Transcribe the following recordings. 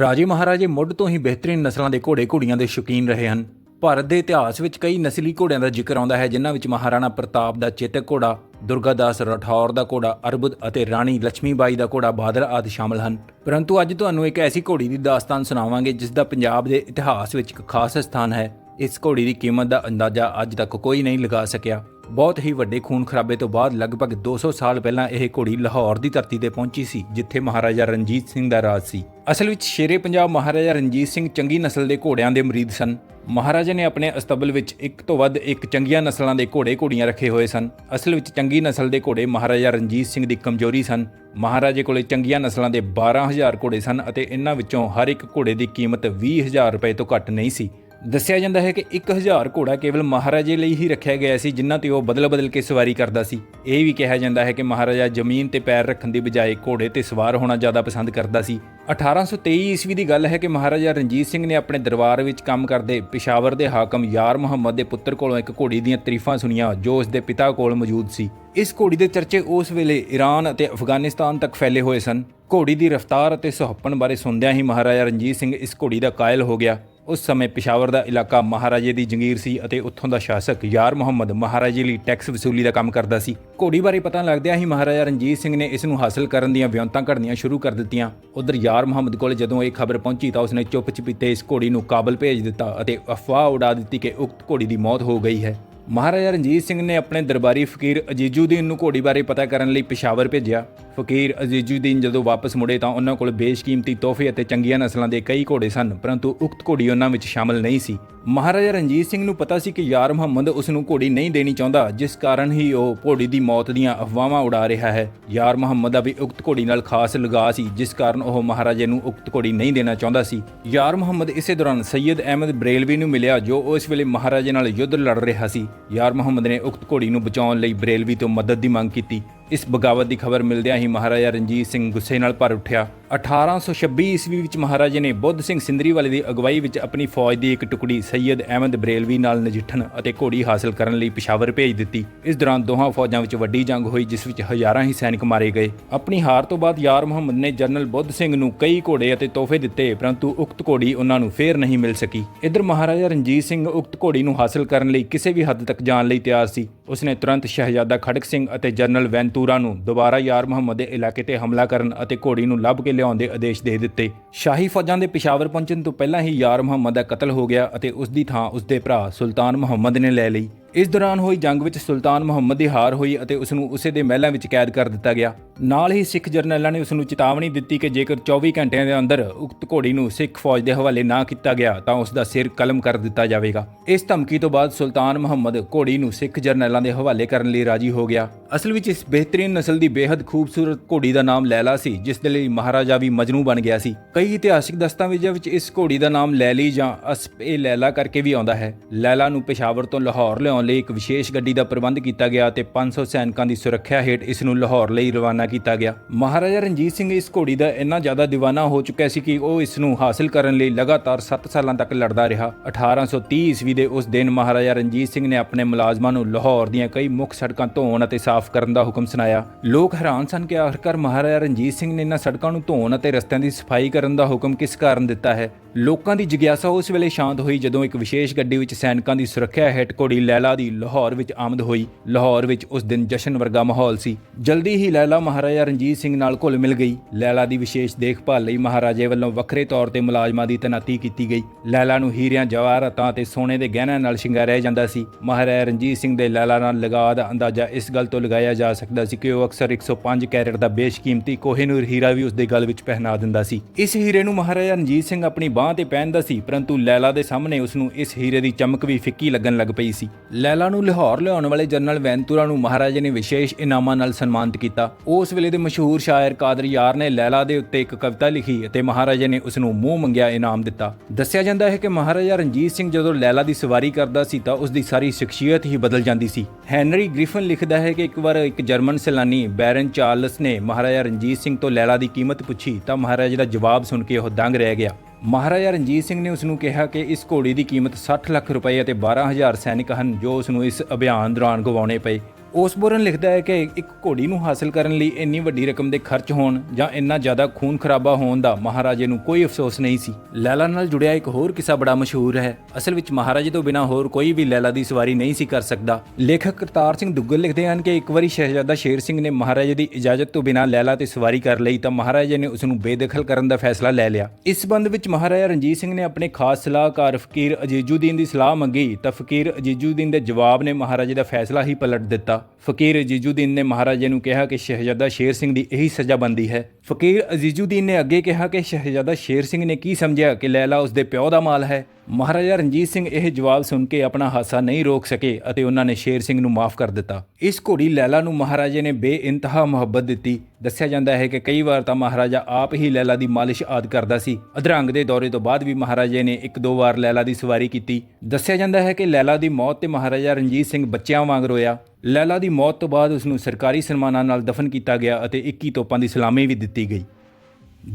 ਰਾਜੇ ਮਹਾਰਾਜੇ ਮੁੱਢ ਤੋਂ ਹੀ ਬਿਹਤਰੀਨ ਨਸਲਾਂ ਦੇ ਘੋੜੇ ਘੋੜੀਆਂ ਦੇ ਸ਼ੌਕੀਨ ਰਹੇ ਹਨ। ਭਾਰਤ ਦੇ ਇਤਿਹਾਸ ਵਿੱਚ ਕਈ ਨਸਲੀ ਘੋੜਿਆਂ ਦਾ ਜ਼ਿਕਰ ਆਉਂਦਾ ਹੈ, ਜਿਨ੍ਹਾਂ ਵਿੱਚ ਮਹਾਰਾਣਾ ਪ੍ਰਤਾਪ ਦਾ ਚੇਤਕ ਘੋੜਾ ਦੁਰਗਾਦਾਸ ਰਠੌਰ ਦਾ ਘੋੜਾ, ਅਰਬੁਦ ਅਤੇ ਰਾਣੀ ਲక్ష్ਮੀਬਾਈ ਦਾ ਘੋੜਾ ਬਾਦਰ ਆਦਿ ਸ਼ਾਮਲ ਹਨ। ਪਰੰਤੂ ਅੱਜ ਤੁਹਾਨੂੰ ਇੱਕ ਐਸੀ ਘੋੜੀ ਦੀ ਦਾਸਤਾਨ ਸੁਣਾਵਾਂਗੇ, ਜਿਸ ਦਾ ਪੰਜਾਬ ਦੇ ਇਤਿਹਾਸ ਵਿੱਚ ਇੱਕ ਖਾਸ ਸਥਾਨ ਹੈ। ਇਸ ਘੋੜੀ ਦੀ ਕੀਮਤ ਦਾ ਅੰਦਾਜ਼ਾ ਅੱਜ ਤੱਕ ਕੋਈ ਨਹੀਂ ਲਗਾ ਸਕਿਆ। ਬਹੁਤ ਹੀ ਵੱਡੇ ਖੂਨ ਖਰਾਬੇ ਤੋਂ ਬਾਅਦ ਲਗਭਗ 200 ਸਾਲ ਪਹਿਲਾਂ ਇਹ ਘੋੜੀ ਲਾਹੌਰ ਦੀ ਧਰਤੀ ਤੇ ਪਹੁੰਚੀ ਸੀ, ਜਿੱਥੇ ਮਹਾਰਾਜਾ ਰਣਜੀਤ ਸਿੰਘ ਦਾ ਰਾਜ ਸੀ। ਅਸਲ ਵਿੱਚ ਸ਼ੇਰੇ ਪੰਜਾਬ ਮਹਾਰਾਜਾ ਰਣਜੀਤ ਸਿੰਘ ਚੰਗੀ ਨਸਲ ਦੇ ਘੋੜਿਆਂ ਦੇ ਮਰੀਦ ਸਨ। ਮਹਾਰਾਜਾ ਨੇ ਆਪਣੇ ਅਸਤਬਲ ਵਿੱਚ ਇੱਕ ਤੋਂ ਵੱਧ ਇੱਕ ਚੰਗੀਆਂ ਨਸਲਾਂ ਦੇ ਘੋੜੇ ਘੋੜੀਆਂ ਰੱਖੇ ਹੋਏ ਸਨ। ਅਸਲ ਵਿੱਚ ਚੰਗੀ ਨਸਲ ਦੇ ਘੋੜੇ ਮਹਾਰਾਜਾ ਰਣਜੀਤ ਸਿੰਘ ਦੀ ਕਮਜ਼ੋਰੀ ਸਨ। ਮਹਾਰਾਜੇ ਕੋਲੇ ਚੰਗੀਆਂ ਨਸਲਾਂ ਦੇ 12000 ਘੋੜੇ ਸਨ ਅਤੇ ਇਹਨਾਂ ਵਿੱਚੋਂ ਹਰ ਇੱਕ ਘੋੜੇ ਦੀ ਕੀਮਤ 20000 ਰੁਪਏ ਤੋਂ ਘੱਟ ਨਹੀਂ ਸੀ। ਦੱਸਿਆ ਜਾਂਦਾ ਹੈ ਕਿ 1000 ਘੋੜਾ ਕੇਵਲ ਮਹਾਰਾਜੇ ਲਈ ਹੀ ਰੱਖਿਆ ਗਿਆ ਸੀ, ਜਿਨ੍ਹਾਂ ਤੇ ਉਹ ਬਦਲ-ਬਦਲ ਕੇ ਸਵਾਰੀ ਕਰਦਾ ਸੀ। ਇਹ ਵੀ ਕਿਹਾ ਜਾਂਦਾ ਹੈ ਕਿ ਮਹਾਰਾਜਾ ਜ਼ਮੀਨ ਤੇ ਪੈਰ ਰੱਖਣ ਦੀ ਬਜਾਏ ਘੋੜੇ ਤੇ ਸਵਾਰ ਹੋਣਾ ਜ਼ਿਆਦਾ ਪਸੰਦ ਕਰਦਾ ਸੀ। 1823 ਈਸਵੀ ਦੀ ਗੱਲ ਹੈ ਕਿ ਮਹਾਰਾਜਾ ਰਣਜੀਤ ਸਿੰਘ ਨੇ ਆਪਣੇ ਦਰਬਾਰ ਵਿੱਚ ਕੰਮ ਕਰਦੇ ਪਿਸ਼ਾਵਰ ਦੇ ਹਾਕਮ ਯਾਰ ਮੁਹੰਮਦ ਦੇ ਪੁੱਤਰ ਕੋਲੋਂ ਇੱਕ ਘੋੜੀ ਦੀਆਂ ਤਾਰੀਫਾਂ ਸੁਣੀਆਂ, ਜੋ ਉਸ ਦੇ ਪਿਤਾ ਕੋਲ ਮੌਜੂਦ ਸੀ। ਇਸ ਘੋੜੀ ਦੇ ਚਰਚੇ ਉਸ ਵੇਲੇ ਈਰਾਨ ਅਤੇ ਅਫਗਾਨਿਸਤਾਨ ਤੱਕ ਫੈਲੇ ਹੋਏ ਸਨ। ਘੋੜੀ ਦੀ ਰਫ਼ਤਾਰ ਅਤੇ ਸੁਹੱਪਣ ਬਾਰੇ ਸੁਣਦਿਆਂ ਹੀ ਮਹਾਰਾਜਾ ਰਣਜੀਤ ਸਿੰਘ ਇਸ ਘੋੜੀ ਦਾ ਕਾਇਲ ਹੋ ਗਿਆ। ਉਸ ਸਮੇਂ ਪਿਸ਼ਾਵਰ ਦਾ ਇਲਾਕਾ ਮਹਾਰਾਜੇ ਦੀ ਜੰਗੀਰ ਸੀ ਅਤੇ ਉੱਥੋਂ ਦਾ ਸ਼ਾਸਕ ਯਾਰ ਮੁਹੰਮਦ ਮਹਾਰਾਜੇ ਲਈ ਟੈਕਸ ਵਸੂਲੀ ਦਾ ਕੰਮ ਕਰਦਾ ਸੀ। ਘੋੜੀ ਬਾਰੇ ਪਤਾ ਲੱਗਦਿਆਂ ਹੀ ਮਹਾਰਾਜਾ ਰਣਜੀਤ ਸਿੰਘ ਨੇ ਇਸ ਨੂੰ ਹਾਸਲ ਕਰਨ ਦੀਆਂ ਵਿਉਂਤਾਂ ਘੜਨੀਆਂ ਸ਼ੁਰੂ ਕਰ ਦਿੱਤੀਆਂ। ਉਧਰ ਯਾਰ ਮੁਹੰਮਦ ਕੋਲ ਜਦੋਂ ਇਹ ਖਬਰ ਪਹੁੰਚੀ ਤਾਂ ਉਸਨੇ ਚੁੱਪ ਚਪੀਤੇ ਇਸ ਘੋੜੀ ਨੂੰ ਕਾਬਲ ਭੇਜ ਦਿੱਤਾ ਅਤੇ ਅਫਵਾਹ ਉਡਾ ਦਿੱਤੀ ਕਿ ਉਕਤ ਘੋੜੀ ਦੀ ਮੌਤ ਹੋ ਗਈ ਹੈ। ਮਹਾਰਾਜਾ ਰਣਜੀਤ ਸਿੰਘ ਨੇ ਆਪਣੇ ਦਰਬਾਰੀ ਫਕੀਰ ਅਜ਼ੀਜ਼ੁਦੀਨ ਨੂੰ ਘੋੜੀ ਬਾਰੇ ਪਤਾ ਕਰਨ ਲਈ ਪਿਸ਼ਾਵਰ ਭੇਜਿਆ। ਫਕੀਰ ਅਜ਼ੀਜ਼ੁਦੀਨ ਜਦੋਂ ਵਾਪਸ ਮੁੜੇ ਤਾਂ ਉਹਨਾਂ ਕੋਲ ਬੇਸ਼ਕੀਮਤੀ ਤੋਹਫੇ ਅਤੇ ਚੰਗੀਆਂ ਨਸਲਾਂ ਦੇ ਕਈ ਘੋੜੇ ਸਨ, ਪਰੰਤੂ ਉਕਤ ਘੋੜੀ ਉਹਨਾਂ ਵਿੱਚ ਸ਼ਾਮਲ ਨਹੀਂ ਸੀ। ਮਹਾਰਾਜਾ ਰਣਜੀਤ ਸਿੰਘ ਨੂੰ ਪਤਾ ਸੀ ਕਿ ਯਾਰ ਮੁਹੰਮਦ ਉਸ ਨੂੰ ਘੋੜੀ ਨਹੀਂ ਦੇਣੀ ਚਾਹੁੰਦਾ, ਜਿਸ ਕਾਰਨ ਹੀ ਉਹ ਘੋੜੀ ਦੀ ਮੌਤ ਦੀਆਂ ਅਫਵਾਹਾਂ ਉਡਾ ਰਿਹਾ ਹੈ। ਯਾਰ ਮੁਹੰਮਦ ਦਾ ਵੀ ਉਕਤ ਘੋੜੀ ਨਾਲ ਖਾਸ ਲਗਾਅ ਸੀ, ਜਿਸ ਕਾਰਨ ਉਹ ਮਹਾਰਾਜੇ ਨੂੰ ਉਕਤ ਘੋੜੀ ਨਹੀਂ ਦੇਣਾ ਚਾਹੁੰਦਾ ਸੀ। ਯਾਰ ਮੁਹੰਮਦ ਇਸੇ ਦੌਰਾਨ ਸੈਯਦ ਅਹਿਮਦ ਬਰੇਲਵੀ ਨੂੰ ਮਿਲਿਆ, ਜੋ ਉਸ ਵੇਲੇ ਮਹਾਰਾਜੇ ਨਾਲ ਯੁੱਧ ਲੜ ਰਿਹਾ ਸੀ। ਯਾਰ ਮੁਹੰਮਦ ਨੇ ਉਕਤ ਘੋੜੀ ਨੂੰ ਬਚਾਉਣ ਲਈ ਬਰੇਲਵੀ ਤੋਂ ਮਦਦ ਦੀ ਮੰਗ ਕੀਤੀ। ਇਸ ਬਗਾਵਤ ਦੀ ਖਬਰ ਮਿਲਦਿਆਂ ਹੀ ਮਹਾਰਾਜਾ ਰਣਜੀਤ ਸਿੰਘ ਗੁੱਸੇ ਨਾਲ ਭਰ ਉੱਠਿਆ। 1826 ਈਸਵੀ ਵਿੱਚ ਮਹਾਰਾਜੇ ਨੇ ਬੁੱਧ ਸਿੰਘ ਸਿੰਦਰੀ ਵਾਲੇ ਦੀ ਅਗਵਾਈ ਵਿੱਚ ਆਪਣੀ ਫੌਜ ਦੀ ਇੱਕ ਟੁਕੜੀ ਸੈਯਦ ਅਹਿਮਦ ਬਰੇਲਵੀ ਨਾਲ ਨਜਿੱਠਣ ਅਤੇ ਘੋੜੀ ਹਾਸਲ ਕਰਨ ਲਈ ਪਿਸ਼ਾਵਰ ਭੇਜ ਦਿੱਤੀ। ਇਸ ਦੌਰਾਨ ਦੋਹਾਂ ਫੌਜਾਂ ਵਿੱਚ ਵੱਡੀ ਜੰਗ ਹੋਈ, ਜਿਸ ਵਿੱਚ ਹਜ਼ਾਰਾਂ ਹੀ ਸੈਨਿਕ ਮਾਰੇ ਗਏ। ਆਪਣੀ ਹਾਰ ਤੋਂ ਬਾਅਦ ਯਾਰ ਮੁਹੰਮਦ ਨੇ ਜਨਰਲ ਬੁੱਧ ਸਿੰਘ ਨੂੰ ਕਈ ਘੋੜੇ ਅਤੇ ਤੋਹਫੇ ਦਿੱਤੇ, ਪਰੰਤੂ ਉਕਤ ਘੋੜੀ ਉਹਨਾਂ ਨੂੰ ਫੇਰ ਨਹੀਂ ਮਿਲ ਸਕੀ। ਇਧਰ ਮਹਾਰਾਜਾ ਰਣਜੀਤ ਸਿੰਘ ਉਕਤ ਘੋੜੀ ਨੂੰ ਹਾਸਲ ਕਰਨ ਲਈ ਕਿਸੇ ਵੀ ਹੱਦ ਤੱਕ ਜਾਣ ਲਈ ਤਿਆਰ ਸੀ। ਉਸਨੇ ਤੁਰੰਤ ਸ਼ਹਿਜ਼ਾਦਾ ਖੜਕ ਸਿੰਘ ਅਤੇ ਜਨਰਲ ਵੈਂਤੂਰਾ ਨੂੰ ਦੁਬਾਰਾ ਯਾਰ ਮੁਹੰਮਦ ਦੇ ਇਲਾਕੇ ਤੇ ਹਮਲਾ ਕਰਨ ਅਤੇ ਘੋੜੀ ਨੂੰ ਲੱਭ ਕੇ ਲਿਆਉਣ ਦੇ ਆਦੇਸ਼ ਦੇ ਦਿੱਤੇ। ਸ਼ਾਹੀ ਫੌਜਾਂ ਦੇ ਪਿਸ਼ਾਵਰ ਪਹੁੰਚਣ ਤੋਂ ਪਹਿਲਾਂ ਹੀ ਯਾਰ ਮੁਹੰਮਦ ਦਾ ਕਤਲ ਹੋ ਗਿਆ ਅਤੇ ਉਸ ਦੀ ਥਾਂ ਉਸ ਦੇ ਭਰਾ ਸੁਲਤਾਨ ਮੁਹੰਮਦ ਨੇ ਲੈ ਲਈ। ਇਸ ਦੌਰਾਨ ਹੋਈ ਜੰਗ ਵਿੱਚ ਸੁਲਤਾਨ ਮੁਹੰਮਦ ਦੀ ਹਾਰ ਹੋਈ ਅਤੇ ਉਸ ਨੂੰ ਉਸੇ ਦੇ ਮਹਿਲਾਂ ਵਿੱਚ ਕੈਦ ਕਰ ਦਿੱਤਾ ਗਿਆ। ਨਾਲ ਹੀ ਸਿੱਖ ਜਰਨੈਲਾਂ ਨੇ ਉਸ ਨੂੰ ਚੇਤਾਵਨੀ ਦਿੱਤੀ ਕਿ ਜੇਕਰ 24 ਘੰਟਿਆਂ ਦੇ ਅੰਦਰ ਉਕਤ ਘੋੜੀ ਨੂੰ ਸਿੱਖ ਫੌਜ ਦੇ ਹਵਾਲੇ ਨਾ ਕੀਤਾ ਗਿਆ, ਤਾਂ ਉਸ ਦਾ ਸਿਰ ਕਲਮ ਕਰ ਦਿੱਤਾ ਜਾਵੇਗਾ। ਇਸ ਧਮਕੀ ਤੋਂ ਬਾਅਦ ਸੁਲਤਾਨ ਮੁਹੰਮਦ ਘੋੜੀ ਨੂੰ ਸਿੱਖ ਜਰਨੈਲਾਂ ਦੇ ਹਵਾਲੇ ਕਰਨ ਲਈ ਰਾਜੀ ਹੋ ਗਿਆ। ਅਸਲ ਵਿੱਚ ਇਸ ਬਿਹਤਰੀਨ ਨਸਲ ਦੀ ਬੇहद ਖੂਬਸੂਰਤ ਘੋੜੀ ਦਾ ਨਾਮ ਲੈਲਾ ਸੀ, ਜਿਸ ਦੇ ਲਈ ਮਹਾਰਾਜਾ ਵੀ ਮਜਨੂ ਬਣ ਗਿਆ ਸੀ। ਕਈ ਇਤਿਹਾਸਿਕ ਦਸਤਾਵੇਜ਼ਾਂ ਵਿੱਚ ਇਸ ਘੋੜੀ ਦਾ ਨਾਮ ਲੈਲੀ ਜਾਂ ਅਸਪ ਏ ਲੈਲਾ ਕਰਕੇ ਵੀ ਆਉਂਦਾ ਹੈ। ਲੈਲਾ ਨੂੰ ਪੇਸ਼ਾਵਰ ਤੋਂ ਲਾਹੌਰ ਲਿਆਉਣ ਲਈ ਇੱਕ ਵਿਸ਼ੇਸ਼ ਗੱਡੀ ਦਾ ਪ੍ਰਬੰਧ ਕੀਤਾ ਗਿਆ ਤੇ 500 ਸੈਨਿਕਾਂ ਦੀ ਸੁਰੱਖਿਆ ਹੇਠ ਇਸ ਨੂੰ ਲਾਹੌਰ ਲਈ ਰਵਾਨਾ ਕੀਤਾ ਗਿਆ। ਮਹਾਰਾਜਾ ਰਣਜੀਤ ਸਿੰਘ ਇਸ ਘੋੜੀ ਦਾ ਇੰਨਾ ਜ਼ਿਆਦਾ دیਵਾਨਾ ਹੋ ਚੁੱਕਿਆ ਸੀ ਕਿ ਉਹ ਇਸ ਨੂੰ ਹਾਸਲ ਕਰਨ ਲਈ ਲਗਾਤਾਰ 7 ਸਾਲਾਂ ਤੱਕ ਲੜਦਾ ਰਿਹਾ। 1830 ਈਸਵੀ ਦੇ ਉਸ ਦਿਨ ਮਹਾਰਾਜਾ ਰਣਜੀਤ ਸਿੰਘ ਨੇ ਆਪਣੇ ਮੁਲਾਜ਼ਮਾਂ ਨੂੰ ਲਾਹੌਰ ਦੀਆਂ ਕਈ ਮੁੱਖ ਸੜਕਾਂ ਧੋਣ ਅਤੇ ਸਾਫ਼ ਕਰਨ ਦਾ ਹੁਕਮ ਸੁਣਾਇਆ। ਲੋਕ ਹੈਰਾਨ ਸਨ ਕਿ ਆਖਰਕਾਰ ਮਹਾਰਾਜਾ ਰਣਜੀਤ ਸਿੰਘ ਨੇ ਇਹਨਾਂ ਸੜਕਾਂ ਨੂੰ ਧੋਣ ਅਤੇ ਰਸਤਿਆਂ ਦੀ ਸਫ਼ਾਈ ਕਰਨ ਦਾ ਹੁਕਮ ਕਿਸ ਕਾਰਨ ਦਿੱਤਾ ਹੈ? ਲੋਕਾਂ ਦੀ ਜਿਗਿਆਸਾ ਉਸ ਵੇਲੇ ਸ਼ਾਂਤ ਹੋਈ ਜਦੋਂ ਇੱਕ ਵਿਸ਼ੇਸ਼ ਗੱਡੀ ਵਿੱਚ ਸੈਨਿਕਾਂ ਦੀ ਸੁਰੱਖਿਆ ਹੇਠ ਘੋੜੀ ਲੈਲਾ ਦੀ ਲਾਹੌਰ ਵਿੱਚ ਆਮਦ ਹੋਈ। ਲਾਹੌਰ ਵਿੱਚ ਉਸ ਦਿਨ ਜਸ਼ਨ ਵਰਗਾ ਮਾਹੌਲ ਸੀ। ਜਲਦੀ ਹੀ ਲੈਲਾ ਮਹਾਰਾਜਾ ਰਣਜੀਤ ਸਿੰਘ ਨਾਲ ਘੁਲ ਮਿਲ ਗਈ। ਲੈਲਾ ਦੀ ਵਿਸ਼ੇਸ਼ ਦੇਖਭਾਲ ਲਈ ਮਹਾਰਾਜੇ ਵੱਲੋਂ ਵੱਖਰੇ ਤੌਰ ਤੇ ਮੁਲਾਜ਼ਮਾਂ ਦੀ ਤੈਨਾਤੀ ਕੀਤੀ ਗਈ। ਲੈਲਾ ਨੂੰ ਹੀਰਿਆਂ ਜਵਾਹਰਾਤਾਂ ਤੇ ਸੋਨੇ ਦੇ ਗਹਿਣਿਆਂ ਨਾਲ ਸ਼ਿੰਗਾਰਿਆ ਜਾਂਦਾ ਸੀ। ਮਹਾਰਾਜਾ ਰਣਜੀਤ ਸਿੰਘ ਦੇ ਲੈਲਾ ਨਾਲ ਲਗਾਅ ਦਾ ਅੰਦਾਜ਼ਾ ਇਸ ਗੱਲ ਤੋਂ ਲਗਾਇਆ ਜਾ ਸਕਦਾ ਸੀ ਕਿ ਉਹ ਅਕਸਰ 105 ਕੈਰਟ ਦਾ ਬੇਸ਼ਕੀਮਤੀ ਕੋਹਿਨੂਰ ਹੀਰਾ ਵੀ ਉਸ ਦੇ ਗਲ ਵਿੱਚ ਪਹਿਨਾ ਦਿੰਦਾ ਸੀ। ਇਸ ਹੀਰੇ ਨੂੰ ਮਹਾਰਾਜਾ ਰਣਜੀਤ ਸਿੰਘ ਆਪਣੀ ਬਾਹ ਤੇ ਪਹਿਨਦਾ ਸੀ, ਪਰੰਤੂ ਲੈਲਾ ਦੇ ਸਾਹਮਣੇ ਉਸ ਨੂੰ ਇਸ ਹੀਰੇ ਦੀ ਚਮਕ ਵੀ ਫਿੱਕੀ ਲੱਗਣ ਲੱਗ ਪਈ ਸੀ। ਲੈਲਾ ਨੂੰ ਲਾਹੌਰ ਲਿਆਉਣ ਵਾਲੇ ਜਨਰਲ ਵੈਂਤੂਰਾ ਨੂੰ ਮਹਾਰਾਜੇ ਨੇ ਵਿਸ਼ੇਸ਼ ਇਨਾਮਾਂ ਨਾਲ ਸਨਮਾਨਿਤ ਕੀਤਾ। ਉਸ ਵੇਲੇ ਦੇ ਮਸ਼ਹੂਰ ਸ਼ਾਇਰ ਕਾਦਰ ਯਾਰ ਨੇ ਲੈਲਾ ਦੇ ਉੱਤੇ ਇੱਕ ਕਵਿਤਾ ਲਿਖੀ ਅਤੇ ਮਹਾਰਾਜੇ ਨੇ ਉਸ ਨੂੰ ਮੂੰਹ ਮੰਗਿਆ ਇਨਾਮ ਦਿੱਤਾ। ਦੱਸਿਆ ਜਾਂਦਾ ਹੈ ਕਿ ਮਹਾਰਾਜਾ ਰਣਜੀਤ ਸਿੰਘ ਜਦੋਂ ਲੈਲਾ ਦੀ ਸਵਾਰੀ ਕਰਦਾ ਸੀ ਤਾਂ ਉਸ ਦੀ ਸਾਰੀ ਸ਼ਖਸੀਅਤ ਹੀ ਬਦਲ ਜਾਂਦੀ ਸੀ। ਹੈਨਰੀ ਗ੍ਰਿਫਨ ਲਿਖਦਾ ਹੈ ਕਿ ਇੱਕ ਵਾਰ ਇੱਕ ਜਰਮਨ ਸੈਲਾਨੀ ਬੈਰਨ ਚਾਰਲਸ ਨੇ ਮਹਾਰਾਜਾ ਰਣਜੀਤ ਸਿੰਘ ਤੋਂ ਲੈਲਾ ਦੀ ਕੀਮਤ ਪੁੱਛੀ ਤਾਂ ਮਹਾਰਾਜੇ ਦਾ ਜਵਾਬ ਸੁਣ ਕੇ ਉਹ ਦੰਗ ਰਹਿ ਗਿਆ। ਮਹਾਰਾਜਾ ਰਣਜੀਤ ਸਿੰਘ ਨੇ ਉਸ ਨੂੰ ਕਿਹਾ ਕਿ ਇਸ ਘੋੜੀ ਦੀ ਕੀਮਤ 60 ਲੱਖ ਰੁਪਏ ਅਤੇ 12000 ਸੈਨਿਕ ਹਨ ਜੋ ਉਸ ਨੂੰ ਇਸ ਅਭਿਆਨ ਦੌਰਾਨ ਗਵਾਉਣੇ ਪਏ। ਓਸਬੋਰਨ ਲਿਖਦਾ ਹੈ ਕਿ ਇੱਕ ਘੋੜੀ ਨੂੰ ਹਾਸਲ ਕਰਨ ਲਈ ਇੰਨੀ ਵੱਡੀ ਰਕਮ ਦੇ ਖਰਚ ਹੋਣ ਜਾਂ ਇੰਨਾ ਜ਼ਿਆਦਾ ਖੂਨ ਖਰਾਬਾ ਹੋਣ ਦਾ ਮਹਾਰਾਜੇ ਨੂੰ ਕੋਈ ਅਫਸੋਸ ਨਹੀਂ ਸੀ। ਲੈਲਾ ਨਾਲ ਜੁੜਿਆ ਇੱਕ ਹੋਰ ਕਿੱਸਾ ਬੜਾ ਮਸ਼ਹੂਰ ਹੈ। ਅਸਲ ਵਿੱਚ ਮਹਾਰਾਜੇ ਤੋਂ ਬਿਨਾਂ ਹੋਰ ਕੋਈ ਵੀ ਲੈਲਾ ਦੀ ਸਵਾਰੀ ਨਹੀਂ ਸੀ ਕਰ ਸਕਦਾ। ਲੇਖਕ ਕਰਤਾਰ ਸਿੰਘ ਦੁੱਗਲ ਲਿਖਦੇ ਹਨ ਕਿ ਇੱਕ ਵਾਰੀ ਸ਼ਹਿਜ਼ਾਦਾ ਸ਼ੇਰ ਸਿੰਘ ਨੇ ਮਹਾਰਾਜੇ ਦੀ ਇਜਾਜ਼ਤ ਤੋਂ ਬਿਨਾਂ ਲੈਲਾ ਤੇ ਸਵਾਰੀ ਕਰ ਲਈ ਤਾਂ ਮਹਾਰਾਜੇ ਨੇ ਉਸ ਨੂੰ ਬੇਦਖਲ ਕਰਨ ਦਾ ਫੈਸਲਾ ਲੈ ਲਿਆ। ਇਸ ਸੰਬੰਧ ਵਿੱਚ ਮਹਾਰਾਜਾ ਰਣਜੀਤ ਸਿੰਘ ਨੇ ਆਪਣੇ ਖਾਸ ਸਲਾਹਕਾਰ ਫਕੀਰ ਅਜੀਜ਼ੁਦੀਨ ਦੀ ਸਲਾਹ ਮੰਗੀ ਤਾਂ ਫਕੀਰ ਅਜੀਜ਼ੁਦੀਨ ਦੇ ਜਵਾਬ ਨੇ ਮਹਾਰਾਜੇ ਦਾ ਫੈਸਲਾ ਹੀ ਪਲਟ ਦਿੱਤਾ। ਫਕੀਰ ਅਜੀਜ਼ੁਦੀਨ ਨੇ ਮਹਾਰਾਜੇ ਨੂੰ ਕਿਹਾ ਕਿ ਸ਼ਹਿਜ਼ਾਦਾ ਸ਼ੇਰ ਸਿੰਘ ਦੀ ਇਹੀ ਸਜ਼ਾ ਬੰਦੀ ਹੈ। ਫਕੀਰ ਅਜੀਜ਼ੁਦੀਨ ਨੇ ਅੱਗੇ ਕਿਹਾ ਕਿ ਸ਼ਹਿਜ਼ਾਦਾ ਸ਼ੇਰ ਸਿੰਘ ਨੇ ਕੀ ਸਮਝਿਆ ਕਿ ਲੈਲਾ ਉਸ ਦੇ ਪਿਓ ਦਾ ਮਾਲ ਹੈ। ਮਹਾਰਾਜਾ ਰਣਜੀਤ ਸਿੰਘ ਇਹ ਜਵਾਬ ਸੁਣ ਕੇ ਆਪਣਾ ਹਾਸਾ ਨਹੀਂ ਰੋਕ ਸਕੇ ਅਤੇ ਉਹਨਾਂ ਨੇ ਸ਼ੇਰ ਸਿੰਘ ਨੂੰ ਮਾਫ ਕਰ ਦਿੱਤਾ। ਇਸ ਘੋੜੀ ਲੈਲਾ ਨੂੰ ਮਹਾਰਾਜੇ ਨੇ ਬੇਇੰਤਹਾ ਮੁਹੱਬਤ ਦਿੱਤੀ। ਦੱਸਿਆ ਜਾਂਦਾ ਹੈ ਕਿ ਕਈ ਵਾਰ ਤਾਂ ਮਹਾਰਾਜਾ ਆਪ ਹੀ ਲੈਲਾ ਦੀ ਮਾਲਿਸ਼ ਆਦ ਕਰਦਾ ਸੀ। ਅਧਰੰਗ ਦੇ ਦੌਰੇ ਤੋਂ ਬਾਅਦ ਵੀ ਮਹਾਰਾਜੇ ਨੇ ਇੱਕ ਦੋ ਵਾਰ ਲੈਲਾ ਦੀ ਸਵਾਰੀ ਕੀਤੀ। ਦੱਸਿਆ ਜਾਂਦਾ ਹੈ ਕਿ ਲੈਲਾ ਦੀ ਮੌਤ ਤੇ ਮਹਾਰਾਜਾ ਰਣਜੀਤ ਸਿੰਘ ਬੱਚਿਆਂ ਵਾਂਗ ਰੋਇਆ। ਲੈਲਾ ਦੀ ਮੌਤ ਤੋਂ ਬਾਅਦ ਉਸ ਨੂੰ ਸਰਕਾਰੀ ਸਨਮਾਨਾਂ ਨਾਲ ਦਫਨ ਕੀਤਾ ਗਿਆ ਅਤੇ 21 ਤੋਪਾਂ ਦੀ ਸਲਾਮੀ ਵੀ ਦਿੱਤੀ। ਦਿੱਤੀ ਗਈ।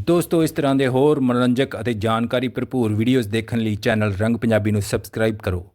ਦੋਸਤੋ, ਇਸ ਤਰ੍ਹਾਂ ਦੇ ਹੋਰ ਮਨੋਰੰਜਕ ਅਤੇ ਜਾਣਕਾਰੀ ਭਰਪੂਰ ਵੀਡੀਓਜ਼ ਦੇਖਣ ਲਈ ਚੈਨਲ ਰੰਗ ਪੰਜਾਬੀ ਨੂੰ ਸਬਸਕ੍ਰਾਈਬ ਕਰੋ।